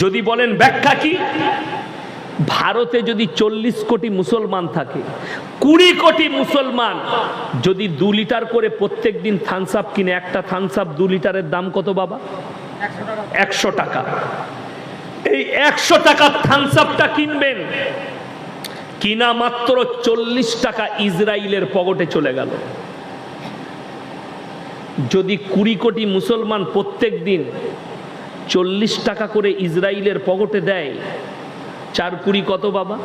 যদি বলেন ব্যাখ্যা কি? ভারতে যদি চল্লিশ কোটি মুসলমান থাকে, কুড়ি কোটি মুসলমান, যদি দু লিটার করে প্রত্যেক দিন থামস আপ কিনে, একটা থামস আপ দু লিটারের দাম কত বাবা? একশো টাকা। এই একশো টাকার থামস আপটা কিনবেন, কিনা মাত্র চল্লিশ টাকা ইসরায়েলের পকেটে চলে গেল। যদি কুড়ি কোটি মুসলমান প্রত্যেক দিন চল্লিশ টাকা করে ইসরায়েলের পকেটে দেয়। চার কুড়ি কত বাবা?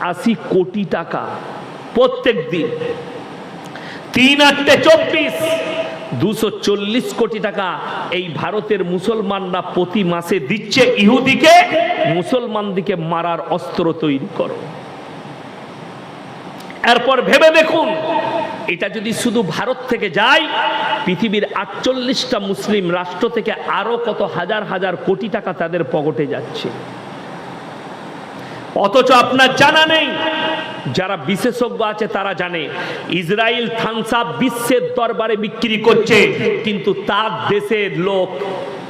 আশি কোটি টাকা প্রত্যেক দিন। তিন আটটে চব্বিশ, দুশো চল্লিশ কোটি টাকা এই ভারতের মুসলমানরা প্রতি মাসে দিচ্ছে। ইহুদিকে, মুসলমানদিকে মারার অস্ত্র তৈরি করো। এরপর ভেবে দেখুন এটা যদি শুধু ভারত থেকে যায়, পৃথিবীর আটচল্লিশটা মুসলিম রাষ্ট্র থেকে আরও কত হাজার হাজার কোটি টাকা তাদের পকেটে যাচ্ছে। অথচ আপনার জানা নেই, যারা বিশেষজ্ঞ আছে তারা জানে, ইসরায়েল থানসাপ বিশ্বের দরবারে বিক্রি করছে, কিন্তু তার দেশের লোক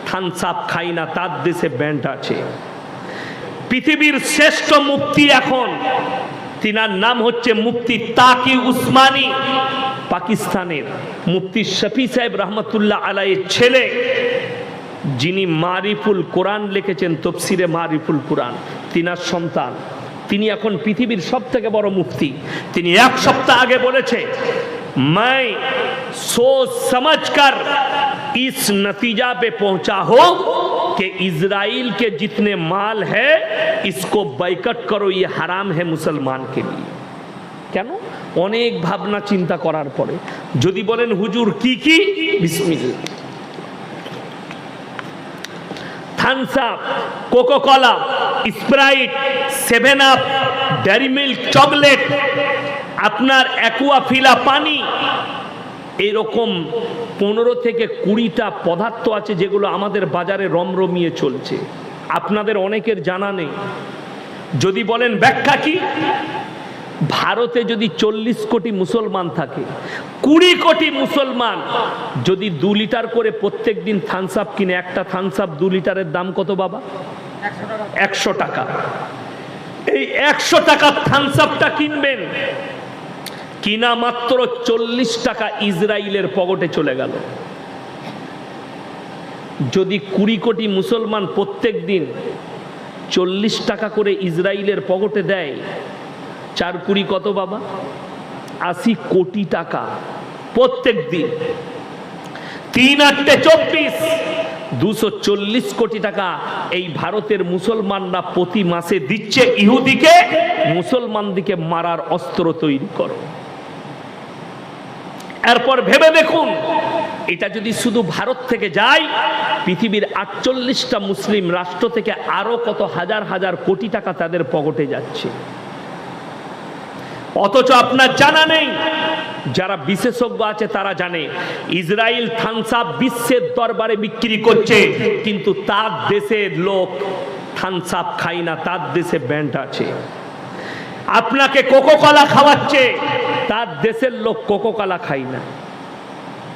থানসাপ খায় না, তার দেশে ব্যান্ড আছে। পৃথিবীর শ্রেষ্ঠ মুক্তি এখন, তিনার নাম হচ্ছে মুক্তি তাকি উসমানী। পাকিস্তানের মুফতি শফি সাহেব রহমতুল্লাহ আলাইয়ের ছেলে যিনি মারিফুল কোরআন লিখেছেন তফসিরে মারিফুল কোরআন তিনার সন্তান তিনি এখন পৃথিবীর সব থেকে বড় মুফতি তিনি এক সপ্তাহ আগে বলেছে मैं सोच समझ कर इस नतीजा पे पहुंचा हो कि इजराइल के जितने माल है इसको बैकट करो ये हराम है मुसलमान के लिए কেন অনেক ভাবনা চিন্তা করার পরে। যদি বলেন, হুজুর, কি কি? বিসমিল্লাহ। Thums Up Coca Cola Sprite Seven Up Dairy Milk chocolate আপনার অ্যাকুয়া ফিলা পানি। এরকম পনেরো থেকে কুড়িটা পদার্থ আছে যেগুলো আমাদের বাজারে রমরমিয়ে চলছে। আপনাদের অনেকের জানা নেই। যদি বলেন, ব্যাখ্যা কি? ভারতে যদি চল্লিশ কোটি মুসলমান থাকে, কুড়ি কোটি মুসলমান, যদি দু লিটার করে প্রত্যেক দিন থামস আপ কিনে, একটা থামস আপ দু লিটারের দাম কত বাবা? একশো টাকা। এই একশো টাকার থামস আপটা কিনবেন। কিনা মাত্র চল্লিশ টাকা ইসরায়েলের পকেটে চলে গেল। যদি কুড়ি কোটি মুসলমান প্রত্যেক দিন চল্লিশ টাকা করে ইসরায়েলের পকেটে দেয় চার কুড়ি কত বাবা? আশি কোটি টাকা প্রত্যেক দিন। তিন আটটে চব্বিশ, দুশো চল্লিশ কোটি টাকা এই ভারতের মুসলমানরা প্রতি মাসে দিচ্ছে। ইহুদিকে, মুসলমানদিকে মারার অস্ত্র তৈরি করো। এরপর ভেবে দেখুন, এটা যদি শুধু ভারত থেকে যায়, পৃথিবীর আটচল্লিশটা মুসলিম রাষ্ট্র থেকে আরও কত হাজার হাজার কোটি টাকা তাদের পকেটে যাচ্ছে। অথচ আপনার জানা নেই। যারা বিশেষজ্ঞ আছে, তারা জানে, ইসরায়েল থানসাপ বিশ্বের দরবারে বিক্রি করছে, কিন্তু তার দেশের লোক থানসাপ খায় না, তার দেশে ব্যান্ড আছে। আপনাকে কোকো কলা খাওয়াচ্ছে, তার দেশের লোক কোকো কলা খায় না।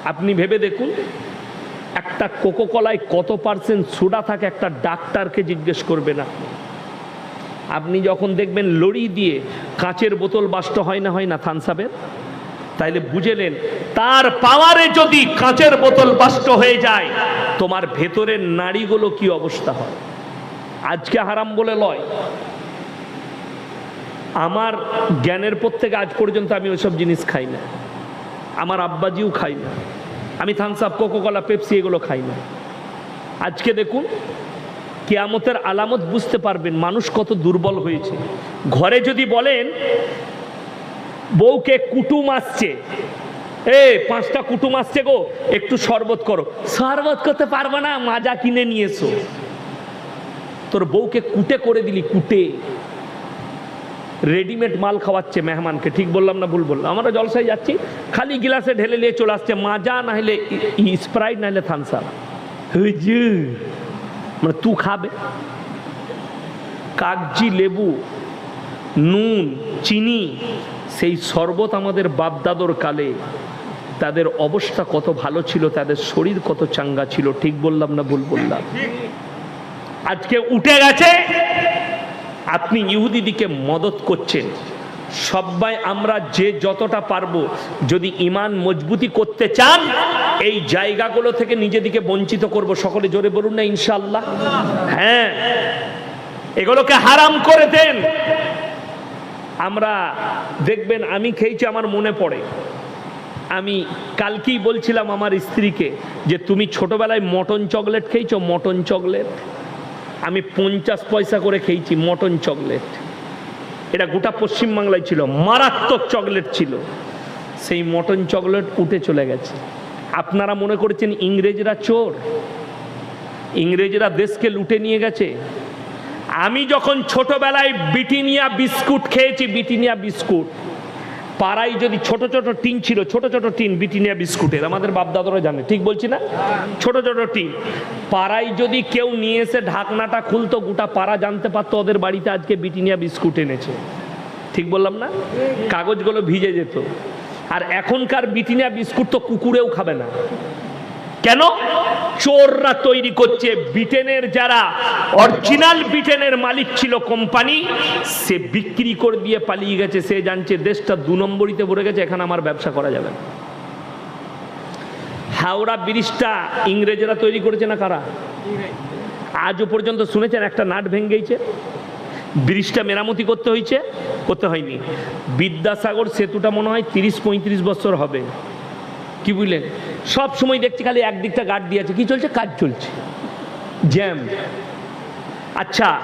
আপনি ভেবে দেখুন, একটা কোকো কলায় কত পার্সেন্ট সোডা থাকে, একটা ডাক্তারকে জিজ্ঞেস করবে না। আপনি যখন দেখবেন লড়ি দিয়ে কাঁচের বোতল বাষ্ট হয় না হয় না থানসাবের তাইলে বুঝেলেন তার পাওয়ারে যদি কাঁচের বোতল বাষ্ট হয়ে যায়, তোমার ভেতরের নাড়িগুলো কি অবস্থা হয়? আজকে হারাম বলে লয়। আমার জ্ঞানের পর থেকে আজ পর্যন্ত আমি ওইসব জিনিস খাই না। আমার আব্বাজিও খাই না। আমি থামসাপ কোকোকলা, পেপসি এগুলো খাই না। আজকে দেখুন কেয়ামতের আলামত বুঝতে পারবেন মানুষ কত দুর্বল হয়েছে। ঘরে যদি বলেন, বউকে কুটুম আসছে, এ, পাঁচটা কুটুম আসছে গো, একটু শরবত করো। শরবত করতে পারবে না, মাজা কিনে নিয়ে এসো তোর বউকে কুটে করে দিলি, কুটে। রেডিমেড মাল খাওয়াচ্ছে মেহমানকে, ঠিক বললাম না ভুল বললাম? আমরা জলসায় যাচ্ছি, খালি গিলাসে ঢেলে নিয়ে চলে আসছে, মাজা না হলে স্প্রাইট না হলে থামসা হুজুর। মানে তু খাবে। কাগজি লেবু, নুন, চিনি, সেই শরবত আমাদের বাপদাদর কালে। তাদের অবস্থা কত ভালো ছিল, তাদের শরীর কত চাঙ্গা ছিল, ঠিক বললাম না ভুল বললাম? আজকে উঠে গেছে, আপনি ইহুদিদিকে মদত করছেন। সবাই আমরা যে যতটা পারব, যদি ইমান মজবুতি করতে চান এই জায়গাগুলো থেকে নিজেদিকে বঞ্চিত করব। সকলে জোরে বলুন না ইনশাল্লাহ হ্যাঁ এগুলোকে হারাম করে দেন। আমরা দেখবেন, আমি খেয়েছি, আমার মনে পড়ে। আমি কালকেই বলছিলাম আমার স্ত্রীকে যে, তুমি ছোটবেলায় মটন চকলেট খেয়েছো? Mutton chocolate. আমি পঞ্চাশ পয়সা করে খেয়েছি, মটন চকলেট। এটা গোটা পশ্চিমবাংলায় ছিল, মারাত্মক চকলেট ছিল। সেই মটন চকলেট উঠে চলে গেছে। আপনারা মনে করেছেন ইংরেজরা চোর? ইংরেজরা দেশকে লুটে নিয়ে গেছে? আমি যখন ছোটবেলায় বিটিনিয়া বিস্কুট খেয়েছি, বিটিনিয়া বিস্কুট। পাড়ায় যদি ছোট ছোট টিন ছিল, ছোট ছোট টিন বিটিনিয়া বিস্কুটের, আমাদের বাপদাদারা জানে, ঠিক বলছি না? ছোট ছোট টিন। পাড়ায় যদি কেউ নিয়ে এসে ঢাকনাটা খুলতো, গোটা পাড়া জানতে পারতো ওদের বাড়িতে আজকে বিটিনিয়া বিস্কুট এনেছে। ঠিক বললাম না? কাগজগুলো ভিজে যেত। আর এখনকার বিটিনিয়া বিস্কুট তো কুকুরেও খাবে না। কেন? চোররা তৈরি করছে ব্রিটেনের যারা অরিজিনাল ব্রিটেনের মালিক ছিল কোম্পানি, সে বিক্রি করে দিয়ে পালিয়ে গেছে। সে জানছে দেশটা দু নম্বরিতে ভরে গেছে, এখানে আমার ব্যবসা করা যাবে না। হাওড়া ব্রিজটা ইংরেজরা তৈরি করেছে না কারা? আজও পর্যন্ত শুনেছেন একটা নাট ভেঙ্গেছে ব্রিজটা মেরামতি করতে হয়েছে, করতে হয়নি। বিদ্যাসাগর সেতুটা মনে হয় তিরিশ পঁয়ত্রিশ বছর হবে। কি বুঝলেন? সব সময় দেখছি খালি একদিকটা গার্ড দিয়ে আছে। কি চলছে? কাজ চলছে। জ্যাম। আচ্ছা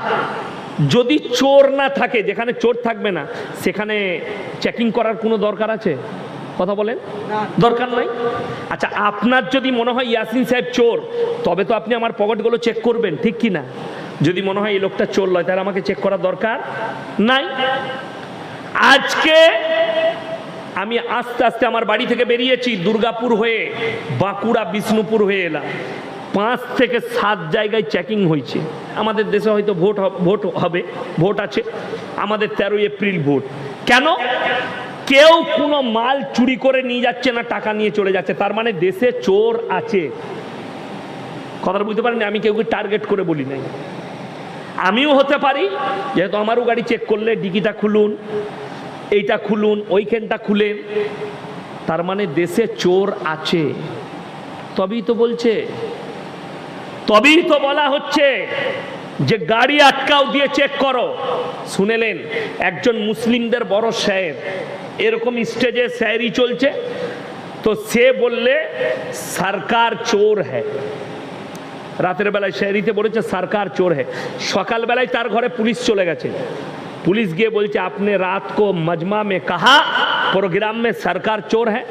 যদি চোর না থাকে, যেখানে চোর থাকবে না, সেখানে চেকিং করার কোনো দরকার আছে? কথা বলেন। দরকার নাই? আচ্ছা আপনার যদি মনে হয় ইয়াসিন সাহেব চোর, তবে তো আপনি আমার পকেটগুলো চেক করবেন, ঠিক কি না যদি মনে হয় এই লোকটা চোর লয়, তাহলে আমাকে চেক করার দরকার নাই? আজকে আমি আস্তে আস্তে আমার বাড়ি থেকে বেরিয়েছি, দুর্গাপুর হয়ে, বাঁকুড়া, বিষ্ণুপুর হয়ে এলাম। পাঁচ থেকে সাত জায়গায় চেকিং হয়েছে। আমাদের দেশে হয়তো ভোট ভোট হবে, ভোট আছে। আমাদের তেরোই এপ্রিল ভোট। কেন? কেউ কোনো মাল চুরি করে নিয়ে যাচ্ছে না, টাকা নিয়ে চলে যাচ্ছে। তার মানে দেশে চোর আছে। কথাটা বুঝতে পারেন আমি কেউকে টার্গেট করে বলি নাই। আমিও হতে পারি। যেহেতু আমারও গাড়ি চেক করলে, ডিকিটা খুলুন, এইটা খুলুন, ওইখানটা খুলেন। তার মানে দেশে চোর আছে। তবেই তো বলছে। তবেই তো বলা হচ্ছে। যে গাড়ি আটকাও দিয়ে চেক করো শুনেলেন একজন মুসলিমদের বড় সাহেব এরকম স্টেজে শায়েরি চলছে তো সে বললে সরকার চোর হ্যাঁ রাতের বেলায় শায়েরিতে বলেছে সরকার চোর হ্যাঁ সকালবেলায় তার ঘরে পুলিশ চলে গেছে पुलिस गए बोलते आपने रात को मजमा में कहा प्रोग्राम में सरकार चोर है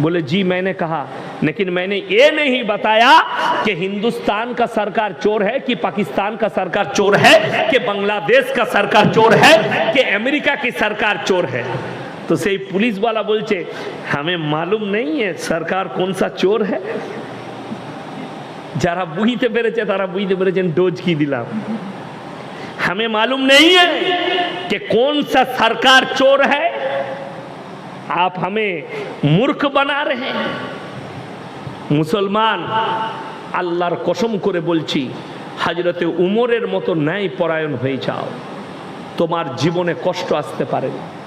बोले जी मैंने कहा लेकिन मैंने ये नहीं बताया कि हिंदुस्तान का सरकार चोर है कि पाकिस्तान का सरकार चोर है कि बांग्लादेश का सरकार चोर है कि अमेरिका की सरकार चोर है तो सही पुलिस वाला बोलते हमें मालूम नहीं है सरकार कौन सा चोर है যারা বুঝতে পেরেছে তারা বুঝতে পেরেছেন ডোজ কি দিলাম हमें मालूम नहीं है कि कौन सा सरकार चोर है आप हमें मूर्ख बना रहे हैं মুসলমান, আল্লাহর কসম করে বলছি, হাজরতে উমরের মতো ন্যায় পরায়ণ হয়ে যাও। তোমার জীবনে কষ্ট আসতে পারে না।